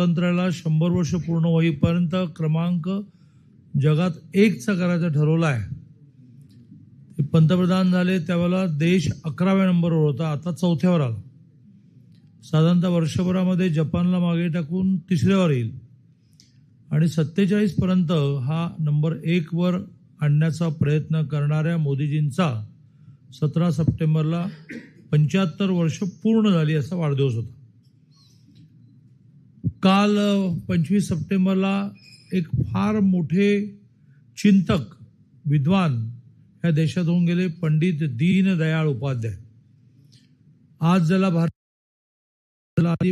स्वातंत्र्याला शंभर वर्ष पूर्ण होईपर्यंत क्रमांक जगात एकचा करायचं ठरवला आहे. ते पंतप्रधान झाले त्यावेळेला देश अकराव्या नंबरवर होता आता चौथ्यावर आला. साधारणतः वर्षभरामध्ये जपानला मागे टाकून तिसऱ्यावर येईल. आणि सत्तेचाळीस पर्यंत हा नंबर एकवर आणण्याचा प्रयत्न करणाऱ्या मोदीजींचा सतरा सप्टेंबरला पंच्याहत्तर वर्ष पूर्ण झाली असा वाढदिवस होता. काल पंचवीस सप्टेंबरला एक फार मोठे चिंतक विद्वान ह्या देशात होऊन गेले पंडित दीनदयाळ उपाध्याय. आज ज्याला भारत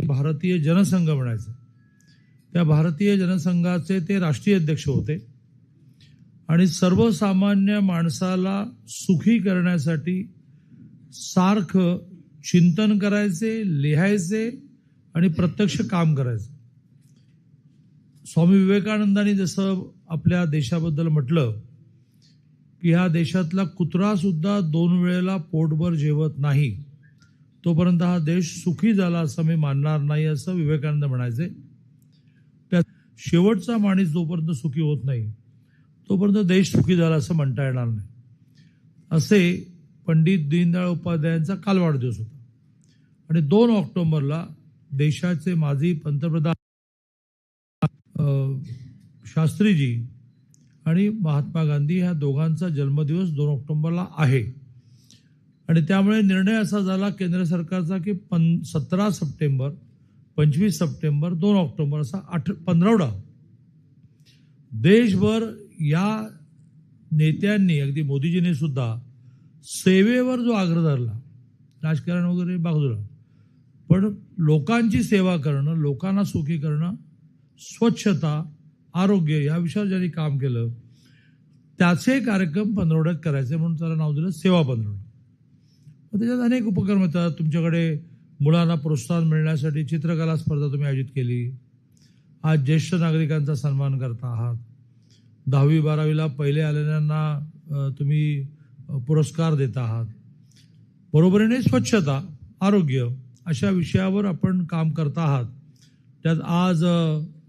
भारतीय जनसंघ म्हणायचं. त्या भारतीय जनसंघाचे ते राष्ट्रीय अध्यक्ष होते. आणि सर्वसामान्य माणसाला सुखी करण्यासाठी सारखं चिंतन करायचे लिहायचे आणि प्रत्यक्ष काम करायचं. स्वामी विवेकानंदांनी जसं आपल्या देशाबद्दल म्हटलं की ह्या देशातला कुत्रा सुद्धा दोन वेळेला पोटभर जेवत नाही तोपर्यंत हा देश सुखी झाला असं मी मानणार नाही असं विवेकानंद म्हणायचे. त्या शेवटचा माणूस जोपर्यंत सुखी होत नाही तोपर्यंत देश सुखी झाला असं म्हणता येणार नाही. असे पंडित दीनदयाळ उपाध्यायांचा काल वाढदिवस होता. आणि दोन ऑक्टोबरला देशाचे माजी पंतप्रधान शास्त्रीजी आणि महात्मा गांधी ह्या दोघांचा जन्मदिवस दोन ऑक्टोबरला आहे. आणि त्यामुळे निर्णय असा झाला केंद्र सरकारचा की पं सतरा सप्टेंबर पंचवीस सप्टेंबर दोन ऑक्टोबर असा आठ पंधरावडा. देशभर या नेत्यांनी अगदी मोदीजींनी सुद्धा सेवेवर जो आग्रह धरला राजकारण वगैरे बाजूला पण लोकांची सेवा करणं लोकांना सुखी करणं स्वच्छता आरोग्य या विषयावर ज्यांनी काम केलं त्याचे कार्यक्रम पंधरवड्यात करायचे म्हणून त्याला नाव दिलं सेवा पंधरवडा मग त्याच्यात अनेक उपक्रम येतात. तुमच्याकडे मुलांना प्रोत्साहन मिळण्यासाठी चित्रकला स्पर्धा तुम्ही आयोजित केली. आज ज्येष्ठ नागरिकांचा सन्मान करता आहात. दहावी बारावीला पहिले आलेल्यांना तुम्ही पुरस्कार देत आहात. बरोबरीने स्वच्छता आरोग्य अशा विषयावर आपण काम करता आहात. त्यात आज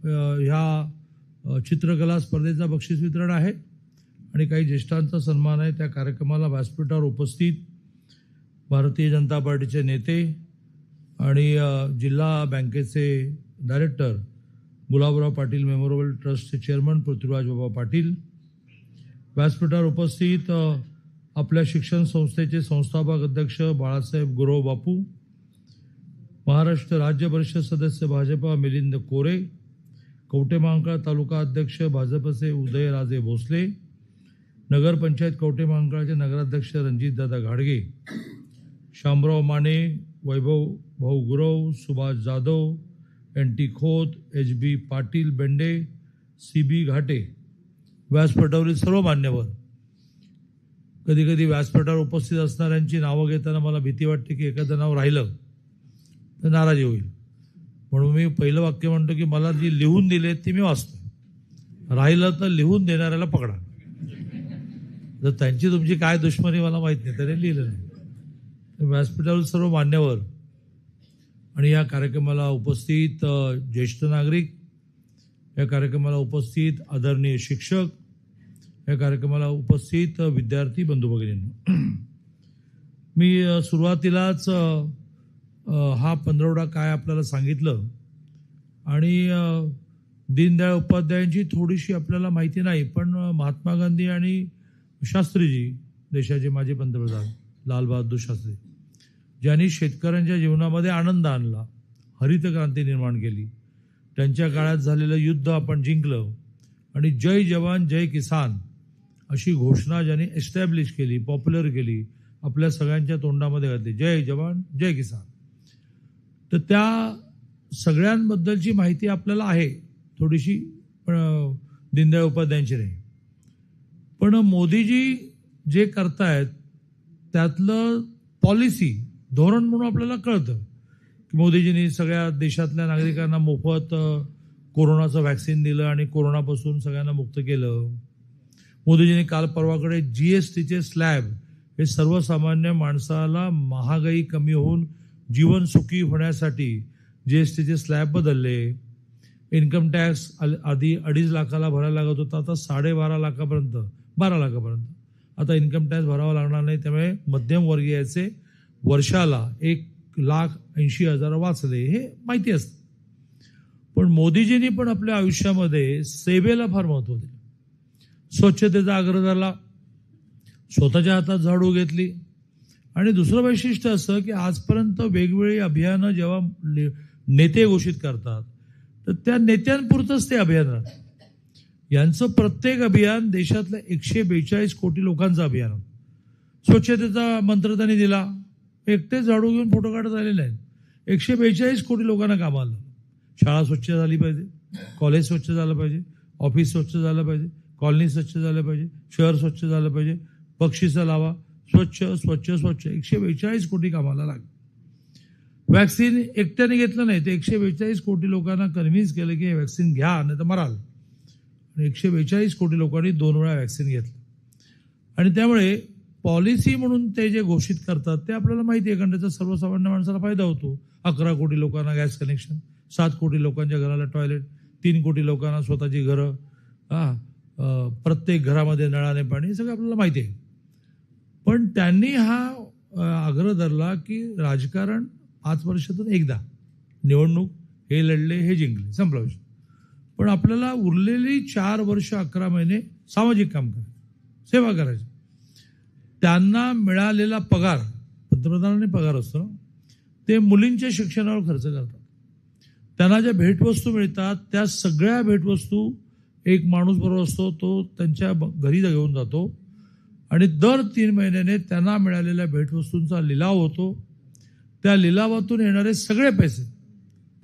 ह्या चित्रकला स्पर्धेचा बक्षीस वितरण आहे आणि काही ज्येष्ठांचा सन्मान आहे. त्या कार्यक्रमाला व्यासपीठावर उपस्थित भारतीय जनता पार्टीचे नेते आणि जिल्हा बँकेचे डायरेक्टर गुलाबराव पाटील मेमोरेबल ट्रस्टचे चेअरमन पृथ्वीराज बाबा पाटील व्यासपीठावर उपस्थित आपल्या शिक्षण संस्थेचे संस्थापक अध्यक्ष बाळासाहेब गुरव बापू महाराष्ट्र राज्य परिषद सदस्य भाजपा मिलिंद कोरे कवटेमांकाळ तालुका अध्यक्ष भाजपचे उदयराजे भोसले नगरपंचायत कवटेमांकाळचे नगराध्यक्ष रणजितदादा घाडगे Shamrao Mane Vaibhav Bhau Gurav Subhash Jadhav N T Khot H B Patil Bende C B Ghate व्यासपीठावरील सर्व मान्यवर. कधी कधी व्यासपीठावर उपस्थित असणाऱ्यांची नावं घेताना मला भीती वाटते की एखादं नाव राहिलं तर नाराजी होईल. म्हणून मी पहिलं वाक्य म्हणतो की मला जी लिहून दिले ती मी वाचतो. राहिलं तर लिहून देणाऱ्याला पकडा. जर त्यांची तुमची काय दुश्मनी मला माहीत नाही तरी लिहिलं नाही. व्यासपीठावर सर्व मान्यवर आणि या कार्यक्रमाला उपस्थित ज्येष्ठ नागरिक या कार्यक्रमाला उपस्थित आदरणीय शिक्षक या कार्यक्रमाला उपस्थित विद्यार्थी बंधू भगिनींनो. मी सुरुवातीलाच हा पंधरवडा काय आपल्याला सांगितलं? आणि दीनदयाळ उपाध्यायांची थोडीशी आपल्याला माहिती नाही पण महात्मा गांधी आणि शास्त्रीजी देशाचे माजी पंतप्रधान लालबहादूर शास्त्री ज्यांनी शेतकऱ्यांच्या जीवनामध्ये आनंद आणला हरित क्रांती निर्माण केली. त्यांच्या काळात झालेलं युद्ध आपण जिंकलं आणि जय जवान जय किसान अशी घोषणा ज्यांनी एस्टॅब्लिश केली पॉप्युलर केली आपल्या सगळ्यांच्या तोंडामध्ये घातली. जय जवान जय किसान. तर त्या सगळ्यांबद्दलची माहिती आपल्याला आहे. थोडीशी पण दीनदयाळ उपाध्यायांची नाही. पण मोदीजी जे करतायत त्यातलं पॉलिसी धोरण म्हणून आपल्याला कळतं की मोदीजींनी सगळ्या देशातल्या नागरिकांना मोफत कोरोनाचं व्हॅक्सिन दिलं आणि कोरोनापासून सगळ्यांना मुक्त केलं. मोदीजींनी काल परवाकडे जी एस टीचे स्लॅब हे सर्वसामान्य माणसाला महागाई कमी होऊन जीवन सुखी होण्यासाठी जी एस टीचे स्लॅब बदलले. इन्कम टॅक्स आधी अडीच लाखाला भरायला लागत होता आता साडेबारा लाखापर्यंत बारा लाखापर्यंत. आता इन्कम टॅक्स भरावा लागणार नाही त्यामुळे मध्यमवर्गीयाचे वर्षाला एक लाख ऐंशी हजार वाचले हे माहिती असतं. पण मोदीजींनी पण आपल्या आयुष्यामध्ये सेवेला फार महत्त्व दिलं. स्वच्छतेचा आग्रह झाला स्वतःच्या हातात झाडू घेतली. आणि दुसरं वैशिष्ट्य असं की आजपर्यंत वेगवेगळी अभियानं जेव्हा ले- नेते घोषित करतात तर त्या नेत्यांपुरतंच ते अभियान राहतं. यांचं प्रत्येक अभियान देशातल्या एकशे बेचाळीस कोटी लोकांचं अभियान होतं. स्वच्छतेचा मंत्र त्यांनी दिला. एकटेच झाडू घेऊन फोटो काढत आलेले आहेत. एकशे बेचाळीस कोटी लोकांना कामाला शाळा स्वच्छ झाली पाहिजे. कॉलेज स्वच्छ झालं पाहिजे. ऑफिस स्वच्छ झालं पाहिजे. कॉलनी स्वच्छ झालं पाहिजे. शहर स्वच्छ झालं पाहिजे. पक्षीचा लावा. स्वच्छ स्वच्छ स्वच्छ. एकशे बेचाळीस कोटी कामाला लागले. वॅक्सिन एकट्याने घेतलं नाही तर एकशे बेचाळीस कोटी लोकांना कन्व्हिन्स केलं की हे वॅक्सिन घ्या नाही तर मराल. आणि एकशे बेचाळीस कोटी लोकांनी दोन वेळा वॅक्सिन घेतलं. आणि त्यामुळे पॉलिसी म्हणून ते जे घोषित करतात ते आपल्याला माहिती आहे कारण त्याचा सर्वसामान्य माणसाला फायदा होतो. अकरा कोटी लोकांना गॅस कनेक्शन सात कोटी लोकांच्या घराला टॉयलेट तीन कोटी लोकांना स्वतःची घरं हां प्रत्येक घरामध्ये नळाने पाणी हे सगळं आपल्याला माहिती आहे. पण त्यांनी हा आग्रह धरला की राजकारण पाच वर्षातून एकदा. निवडणूक हे लढले हे जिंकले. संपला विषय. पण आपल्याला उरलेली चार वर्ष अकरा महिने सामाजिक काम करायचं सेवा करायची. त्यांना मिळालेला पगार पंतप्रधानांनी पगार असतो ना ते मुलींच्या शिक्षणावर खर्च करतात. त्यांना ज्या भेटवस्तू मिळतात त्या सगळ्या भेटवस्तू एक माणूस बरोबर असतो तो त्यांच्या घरी घेऊन जातो आणि दर तीन महिन्याने त्यांना मिळालेल्या भेटवस्तूंचा लिलाव होतो. त्या लिलावातून येणारे सगळे पैसे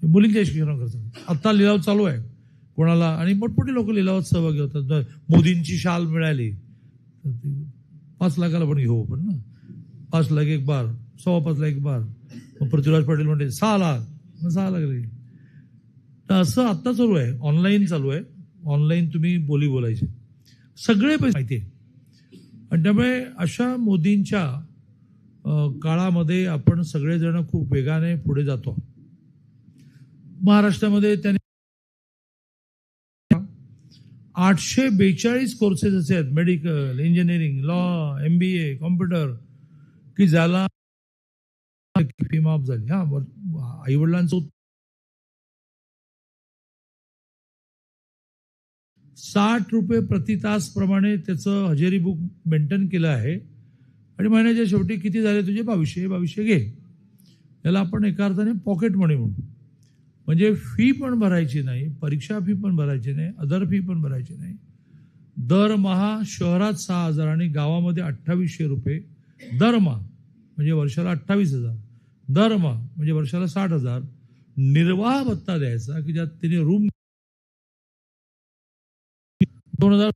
ते मुलींच्या शिक्षणावर खर्च आत्ता लिलाव चालू आहे. कोणाला आणि मोठमोठी लोक लिलावात सहभागी होतात. मोदींची शाल मिळाली पाच लाखाला पण घेऊ आपण ना. पाच लाख एक बार सव्वा पाच लाख एक बार. मग पृथ्वीराज पाटील म्हणते सहा लाख. मग सहा लाख लागले. तर असं आत्ता चालू आहे. ऑनलाईन चालू आहे. ऑनलाईन तुम्ही बोली बोलायची. सगळे पैसे माहिती आहे. आणि त्यामुळे अशा मोदींच्या काळामध्ये आपण सगळेजण खूप वेगाने पुढे जातो. महाराष्ट्रामध्ये त्यांनी आठशे बेचाळीस कोर्सेस असे आहेत. Medical engineering law M B A computer की ज्याला फी माफ झाली. हा आई साठ रुपये प्रति तास प्रमाणे त्याचं हजेरी बुक मेंटेन केलं आहे. आणि महिन्याच्या शेवटी किती झाले तुझे? बावीसशे. बावीसशे घे. त्याला आपण एका अर्थाने पॉकेट मनी म्हणू. म्हणजे फी पण भरायची नाही परीक्षा फी पण भरायची नाही अदर फी पण भरायची नाही. दरमहा शहरात सहा हजार आणि गावामध्ये अठ्ठावीसशे रुपये. दरमहा म्हणजे वर्षाला अठ्ठावीस हजार. दरमहा म्हणजे वर्षाला साठ हजार. निर्वाह भत्ता द्यायचा की ज्यात तिने रूम दोन हजार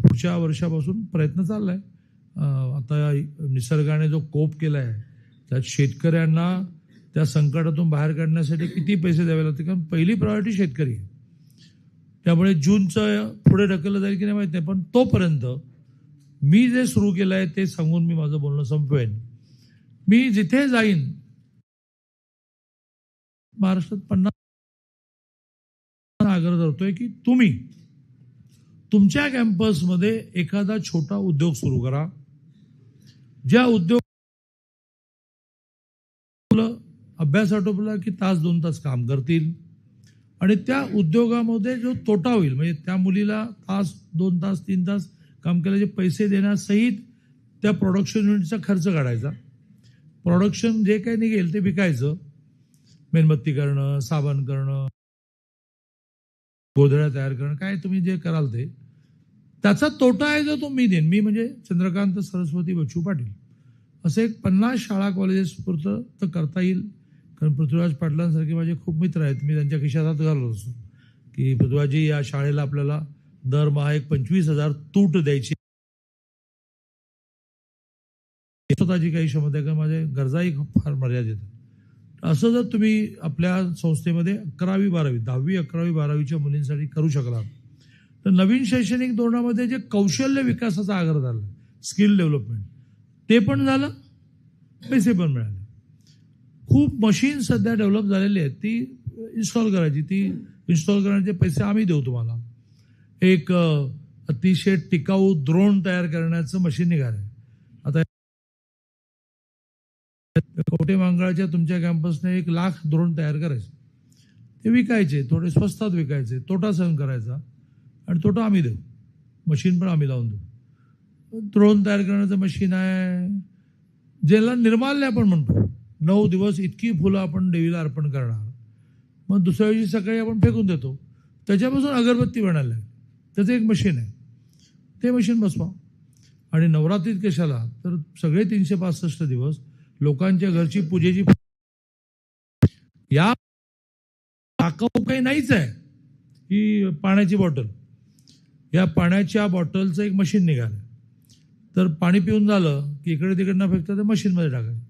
पुढच्या वर्षापासून प्रयत्न चाललाय. आता निसर्गाने जो कोप केला आहे त्यात शेतकऱ्यांना त्या संकटातून बाहेर काढण्यासाठी किती पैसे द्यावे लागते कारण पहिली प्रायोरिटी शेतकरी आहे. त्यामुळे जूनचं पुढे ढकललं जाईल की नाही माहीत नाही पण तोपर्यंत मी जे सुरू केलं आहे ते सांगून मी माझं बोलणं संपवेन. मी जिथे जाईन महाराष्ट्रात पन्नास आग्रह धरतोय की तुम्ही तुमच्या कॅम्पसमध्ये एखादा छोटा उद्योग सुरू करा. ज्या उद्योग अभ्यास आटोपला की तास दोन तास काम करतील. आणि त्या उद्योगामध्ये जो तोटा होईल म्हणजे त्या मुलीला तास दोन तास तीन तास काम केल्याचे पैसे देण्यासहित त्या प्रोडक्शन युनिटचा खर्च काढायचा. प्रोडक्शन जे काही निघेल ते विकायचं. मेणबत्ती करणं साबण करणं गोधड्या तयार करणं काय तुम्ही जे कराल ते. त्याचा तोटा आहे जो तो मी देईन. मी म्हणजे चंद्रकांत सरस्वती बच्चू पाटील. असं एक पन्नास शाळा कॉलेजेस पुरतं तर करता येईल. कारण पृथ्वीराज पाटलांसारखे माझे खूप मित्र आहेत. मी त्यांच्या खिशात हात घालत असतो. की पृथ्वीराजी या शाळेला आपल्याला दरमहा एक पंचवीस हजार तूट द्यायची. स्वतःची काही क्षमता आहे. कारण माझ्या गरजाही खूप फार मर्यादित आहेत. असं जर तुम्ही आपल्या संस्थेमध्ये अकरावी बारावी दहावी अकरावी बारावीच्या मुलींसाठी करू शकला तर नवीन शैक्षणिक धोरणामध्ये जे कौशल्य विकासाचा आग्रह झाला स्किल डेव्हलपमेंट ते पण झालं पैसे पण मिळाले. खूप मशीन सध्या डेव्हलप झालेली आहेत ती इन्स्टॉल करायची ती इन्स्टॉल करण्याचे पैसे आम्ही देऊ तुम्हाला. एक अतिशय टिकाऊ द्रोण तयार करण्याचं मशीन निघालं कवटे मांगळाच्या तुमच्या कॅम्पसने एक लाख द्रोण तयार करायचे. ते विकायचे थोडे स्वस्तात विकायचे तोटा सहन करायचा आणि तोटा आम्ही देऊ. मशीन पण आम्ही लावून देऊ. द्रोण तयार करण्याचं मशीन आहे. ज्याला निर्माल्य आपण म्हणतो. नऊ दिवस इतकी फुलं आपण देवीला अर्पण करणार. मग दुसऱ्या दिवशी सकाळी आपण फेकून देतो. त्याच्यापासून अगरबत्ती बनायला लागली. त्याचं एक मशीन आहे. ते मशीन बसवा. आणि नवरात्रीत कशाला? तर सगळे तीनशे पासष्ट दिवस लोकांच्या घरची पूजेची या टाकाऊ काही नाहीच आहे. ही पाण्याची बॉटल. या पाण्याच्या बॉटलचं एक मशीन निघालं. तर पाणी पिऊन झालं की इकडे तिकडनं फेकतं फेकता ते मशीनमध्ये टाकायचं.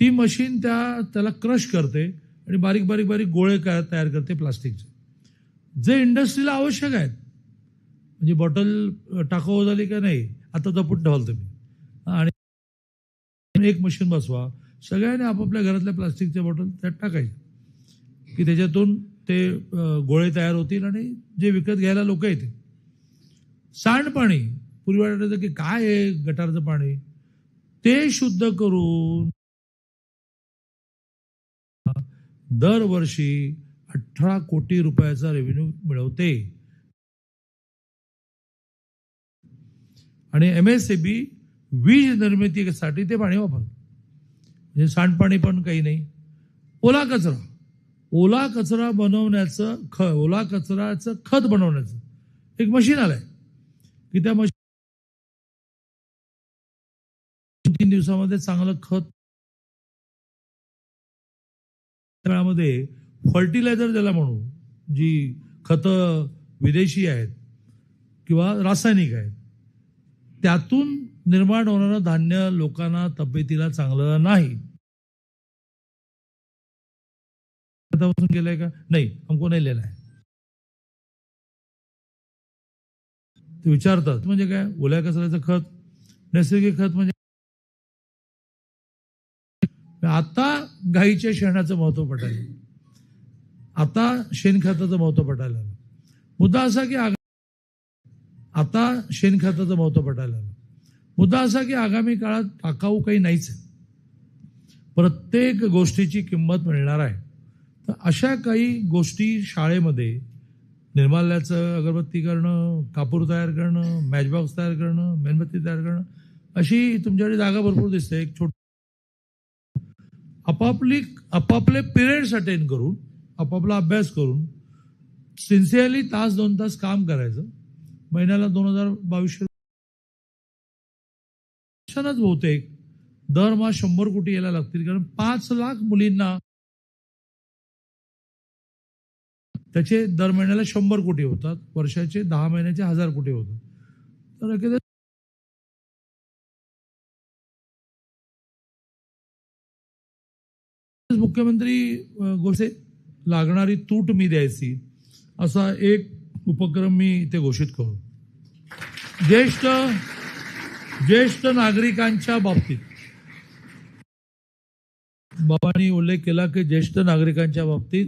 ती मशीन त्या त्याला क्रश करते आणि बारीक बारीक बारीक गोळे तयार करते प्लास्टिकचे. जे इंडस्ट्रीला आवश्यक आहेत. म्हणजे बॉटल टाकाऊ झाली का नाही आता जपून ठेवाल तुम्ही. आणि एक मशीन बसवा. सगळ्यांनी आपापल्या घरातल्या प्लास्टिकच्या बॉटल त्यात टाकायचे की त्याच्यातून ते गोळे तयार होतील आणि जे विकत घ्यायला लोक येतील. सांडपाणी पूर्वी वाटायचं की काय आहे गटारचं पाणी ते शुद्ध करून दरवर्षी अठरा कोटी रुपयाचा रेव्हेन्यू मिळवते. आणि एम एस बी वीज निर्मितीसाठी ते पाणी वापरतं म्हणजे सांडपाणी पण काही नाही. ओला कचरा. ओला कचरा बनवण्याचं ख ओला कचराचं खत बनवण्याचं एक मशीन आलंय. की त्या मशीन तीन दिवसामध्ये चांगलं खत काळामध्ये फर्टिलायझर ज्याला म्हणू जी खतं विदेशी आहेत किंवा रासायनिक आहेत त्यातून निर्माण होणारं धान्य लोकांना तब्येतीला चांगलं नाही. केलंय का? नाही हमको नाही लिहिलं आहे. ते विचारतात म्हणजे काय? ओल्या कचऱ्याचं खत नैसर्गिक खत म्हणजे? आता गाईच्या शेणाचं महत्त्व पटायला. आता शेणखताचं महत्त्व पटायला. मुद्दा असा की आता शेणखताचं महत्त्व पटायला. मुद्दा असा की आगामी काळात टाकाऊ काही नाहीच आहे. प्रत्येक गोष्टीची किंमत मिळणार आहे. तर अशा काही गोष्टी शाळेमध्ये निर्माल्याचं अगरबत्ती करणं कापूर तयार करणं मॅचबॉक्स तयार करणं मेणबत्ती तयार करणं अशी तुमच्याकडे जागा भरपूर दिसते. एक छोट आपापली आपापले पिरियड्स अटेंड करून आपापला अभ्यास करून सिन्सिअरली तास दोन तास काम करायचं. महिन्याला दोन हजार बावीसशे वर्षानच बहुतेक. दरमहा शंभर कोटी यायला लागतील कारण पाच लाख मुलींना त्याचे दर महिन्याला शंभर कोटी होतात वर्षाचे दहा महिन्याचे हजार कोटी होतात. तर एखाद्या मुख्यमंत्री गोसे लागणारी तूट मी द्यायची असा एक उपक्रम मी इथे घोषित करू. ज्येष्ठ ज्येष्ठ नागरिकांच्या बाबतीत. बाबांनी उल्लेख केला की ज्येष्ठ नागरिकांच्या बाबतीत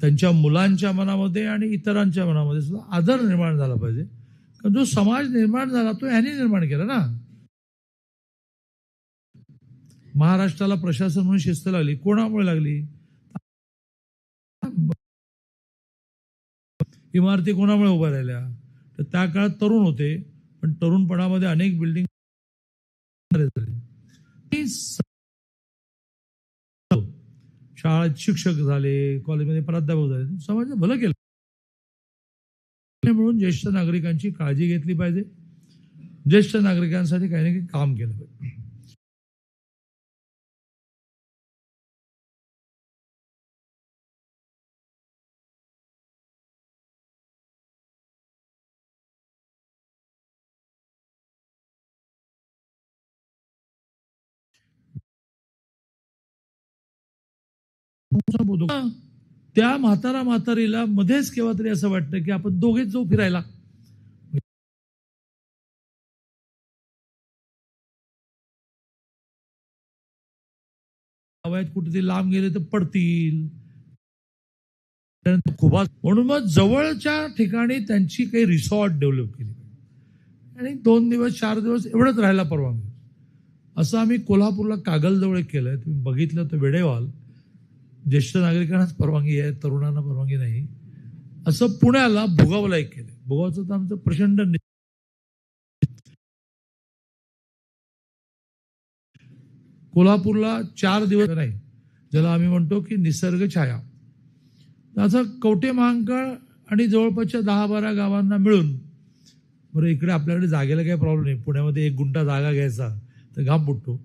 त्यांच्या मुलांच्या मनामध्ये आणि इतरांच्या मनामध्ये सुद्धा आदर निर्माण झाला पाहिजे. कारण जो समाज निर्माण झाला तो यांनी निर्माण केला ना. महाराष्ट्राला प्रशासन म्हणून शिस्त लागली. कोणामुळे लागली? इमारती कोणामुळे उभ्या राहिल्या? तर त्या काळात तरुण होते. पण तरुणपणामध्ये अनेक बिल्डिंग शाळेत शिक्षक झाले कॉलेजमध्ये प्राध्यापक झाले. समाज भलं केलं. म्हणून ज्येष्ठ नागरिकांची काळजी घेतली पाहिजे. ज्येष्ठ नागरिकांसाठी काही ना काही काम केलं पाहिजे. बोलतो. त्या म्हातारा म्हातारीला मध्येच केव्हा तरी असं वाटतं की आपण दोघेच जाऊ फिरायला. आहेत कुठेतरी लांब गेले तर पडतील. खूप म्हणून मग जवळच्या ठिकाणी त्यांची काही रिसॉर्ट डेव्हलप केली. आणि दोन दिवस चार दिवस एवढंच राहायला परवानगी. असं आम्ही कोल्हापूरला कागलजवळ केलंय. तुम्ही बघितलं तर वेडेवाल. ज्येष्ठ नागरिकांनाच परवानगी आहे तरुणांना परवानगी नाही. असं पुण्याला भुगावला एक केलं भुगावचं तर आमचं प्रचंड कोल्हापूरला चार दिवस नाही ज्याला आम्ही म्हणतो की निसर्ग छाया. असं कवटे महांकाळ आणि जवळपासच्या दहा बारा गावांना मिळून बरं इकडे आपल्याकडे जागेला काही प्रॉब्लेम नाही. पुण्यामध्ये एक गुंठा जागा घ्यायचा तर घाम फुटतो.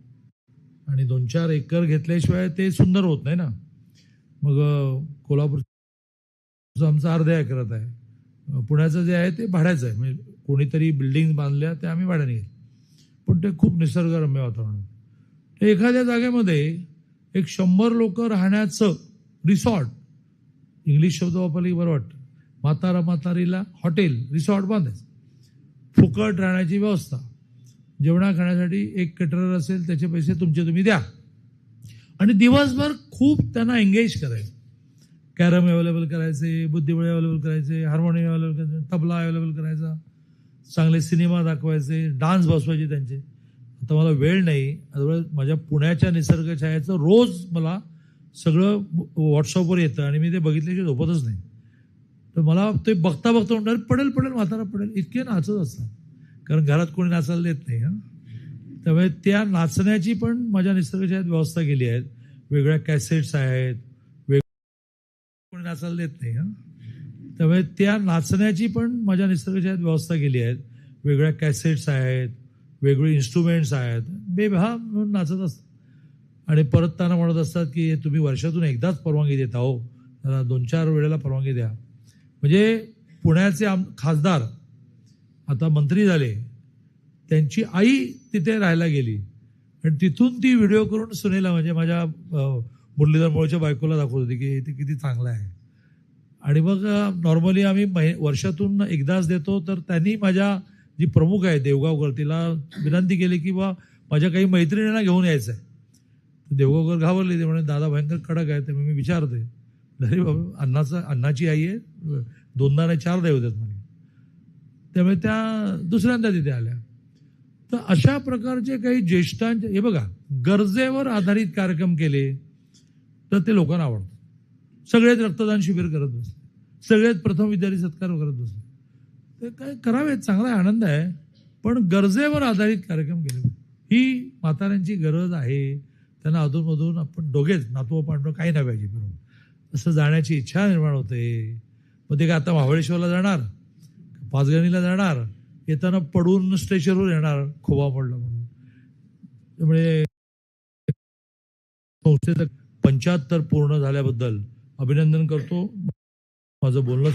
आणि दोन चार एकर घेतल्याशिवाय ते सुंदर होत नाही ना. मग अं, कोल्हापूर आमचं अर्ध्या एकरात आहे. पुण्याचं जे आहे ते भाड्याचं आहे. म्हणजे कोणीतरी बिल्डिंग बांधल्या ते आम्ही भाड्याने घेतले पण ते खूप निसर्गरम्य वातावरण तर एखाद्या जागेमध्ये एक शंभर लोक राहण्याचं रिसॉर्ट इंग्लिश शब्द वापरली बरं वाटतं. म्हातारा म्हातारीला हॉटेल रिसॉर्ट बांधायचं. फुकट राहण्याची व्यवस्था. जेवणा खाण्यासाठी एक कटरर असेल त्याचे पैसे तुमचे तुम्ही द्या. आणि दिवसभर खूप त्यांना एंगेज करायचं. कॅरम अवेलेबल करायचे बुद्धिबळ अवेलेबल करायचे हार्मोनियम अवेलेबल करायचे तबला अवेलेबल करायचा. चांगले सिनेमा दाखवायचे डान्स बसवायचे त्यांचे. आता मला वेळ नाही माझ्या पुण्याच्या निसर्ग छायाचं रोज मला सगळं व्हॉट्सअपवर येतं आणि मी ते बघितल्याशिवाय झोपतच नाही. तर मला ते बघता बघता म्हणणार पडेल पडेल म्हातारा पडेल. इतके नाचत असतात. कारण घरात कोणी नाचायला देत नाही हां? त्यामुळे त्या नाचण्याची पण माझ्या निसर्ग व्यवस्था केली आहे. वेगळ्या कॅसेट्स आहेत. वेग कोणी नाचायला देत नाही हां? त्यामुळे त्या नाचण्याची पण माझ्या निसर्ग व्यवस्था केली आहे. वेगळ्या कॅसेट्स आहेत. वेगळे इन्स्ट्रुमेंट्स आहेत. बेभा म्हणून नाचत असतात. आणि परत त्यांना म्हणत असतात की तुम्ही वर्षातून एकदाच परवानगी देत आहो. त्यांना दोन चार वेळेला परवानगी द्या. म्हणजे पुण्याचे आम खासदार आता मंत्री झाले त्यांची आई तिथे राहायला गेली. आणि तिथून ती व्हिडिओ करून सुनेला म्हणजे माझ्या मुरलीधर मोळच्या बायकोला दाखवत होती की ते किती चांगलं आहे. आणि मग नॉर्मली आम्ही महि वर्षातून एकदाच देतो तर त्यांनी माझ्या जी प्रमुख आहे देवगावकर तिला विनंती केली की बा माझ्या काही मैत्रिणींना घेऊन यायचं आहे देवगावकर घाबरले ते म्हणे दादा भयंकर कडक आहे. ते मी विचारते अरे बाबा अन्नाचं अन्नाची आई आहे? दोनदा नाही चारदा देत म्हणे त्यामुळे त्या दुसऱ्यांदा तिथे आल्या. तर अशा प्रकारचे काही ज्येष्ठांचे हे बघा गरजेवर आधारित कार्यक्रम केले तर ते लोकांना आवडतं. सगळेच रक्तदान शिबिर करत बसले. सगळेच प्रथम विद्यार्थी सत्कार करत बसले. ते काय करावेत चांगला आहे, आनंद आहे पण गरजेवर आधारित कार्यक्रम केले. ही म्हाताऱ्यांची गरज आहे. त्यांना अधूनमधून आपण दोघेच नातू पांडव काही नाही पाहिजे बरोबर. तसं जाण्याची इच्छा निर्माण होते. मग ते काय आता महाबळेश्वरला जाणार? पाचगणीला जाणार? येताना पडून स्टेशनवर येणार खोबा पडला म्हणून. त्यामुळे संस्थेचं पंच्याहत्तर पूर्ण झाल्याबद्दल अभिनंदन करतो. माझं बोलणं